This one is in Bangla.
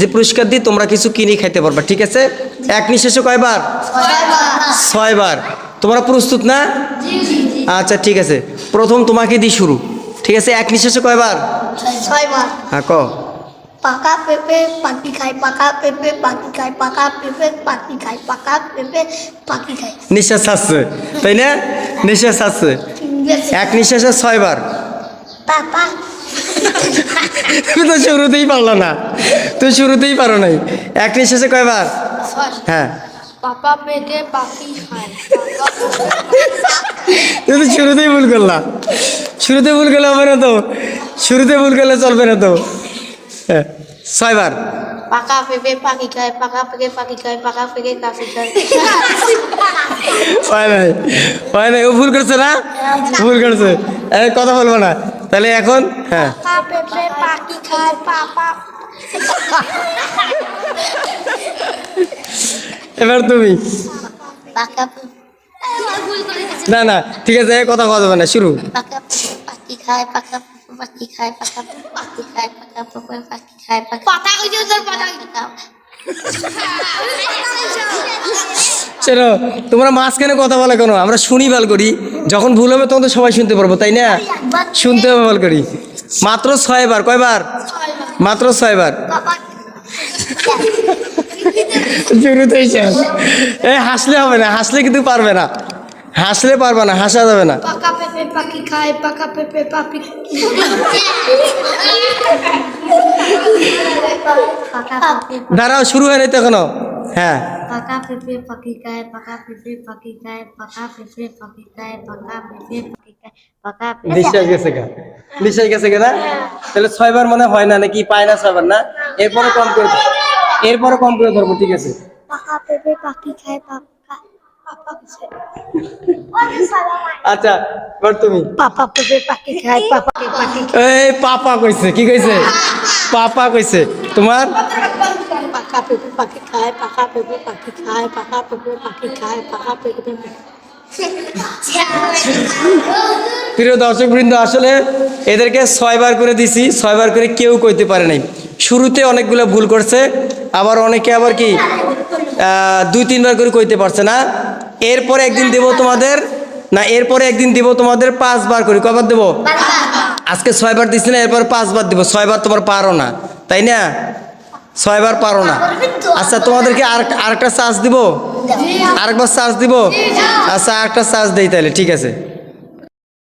যে পুরস্কার দিই তোমরা কিছু কিনে খাইতে পারবা ঠিক আছে? এক নিঃশ্বাসে কয়বার? ছয়বার। তোমরা প্রস্তুত না? আচ্ছা ঠিক আছে। প্রথম তোমাকে দিই শুরু ঠিক আছে? এক নিঃশ্বাসে কয়বার? হ্যাঁ ক? পাকা পেঁপে পাখি খায় পাকা পেঁপে পাখি খায় পাকা পেঁপে পাখি খায় পাকা পেঁপে পাখি খায়। নিঃশ্বাস আসছে তাই না? নিঃশ্বাস আসছে। এক নিঃশ্বাসে ছয়বার। পাপা। তুমি তো শুরুতেই পারল না। তুই শুরুতেই পারো নাই। এক নিঃশ্বাসে কয়বার? হ্যাঁ। পাপা পেটে পাখি খায়। তুই তো শুরুতেই ভুল করলা। শুরুতে ভুল করলে হবে না তো। শুরুতে ভুল করলে চলবে না তো। হ্যাঁ। ছয়বার? পাকা পেঁপে পাখি খায় পাকা পেঁপে পাখি খায় পাকা পেঁপে পাখি খায়। হয় নাই। হয় নাই। ও ভুল করছে না? ভুল করছে। কথা বলব না। তাহলে এখন হ্যাঁ। এবার তুমি। পাকা না না ঠিক আছে কথা কথা যাবে না শুরু। চলো তোমরা মাঝখানে কথা বলা কেন? আমরা শুনি ভালো করি। যখন ভুল হবে তখন তো সবাই শুনতে পারব, তাই না? শুনতে হবে ভালো করি মাত্র ছয়বার, কয়বার? মাত্র ছয়বার। শুরুতেই শেষ। এই হাসলে হবে না, হাসলে কিন্তু পারবে না। হাসলে পারবে না, হাসা যাবে না। দাঁড়াও, শুরু হয় নাই তো এখনও। হ্যাঁ। পাকা পেঁপে পাখি খায় পাকা পেঁপে পাখি খায় পাকা পেঁপে পাখি খায় পাকা পেঁপে পাখি খায় পাকা পেঁপে। নিশ্চয় গেছে গা। নিশ্চয় গেছে গা না? তাহলে ছয়বার মনে হয় না নাকি? পায় না ছয়বার না? এরপরে কম করে এরপরে কম করে ধরবো ঠিক আছে? পাকা পেঁপে পাখি খায় পাকা আচ্ছা এবার তুমি। পাপা পেঁপে পাখি খায় পাপা পাখি এই পাপা কইছে কি কইছে? পাপা কইছে। তোমার? পাকা পেঁপে পাখি খায় পাকা পেঁপে পাখি খায় পাকা পেঁপে পাখি খায় পাকা পেঁপে প্রিয় দর্শক বৃন্দ আসলে এদেরকে ছয়বার করে দিছি ছয়বার করে কেউ কইতে পারে নাই। শুরুতে অনেকগুলো ভুল করছে আবার অনেকে আবার কি দুই তিনবার করে কইতে পারছে না। এরপরে একদিন দেব তোমাদের না এরপরে একদিন দিব তোমাদের পাঁচবার করে। কবার দেবো? আজকে ছয়বার দিচ্ছি না এরপর পাঁচবার দিব। ছয়বার তোমার পারো না তাই না? ছয়বার পারো না। আচ্ছা তোমাদেরকে আর আরেকটা চার্জ দিব? আরেকবার চার্জ দিব? আচ্ছা আরেকটা চার্জ দেই তাহলে ঠিক আছে।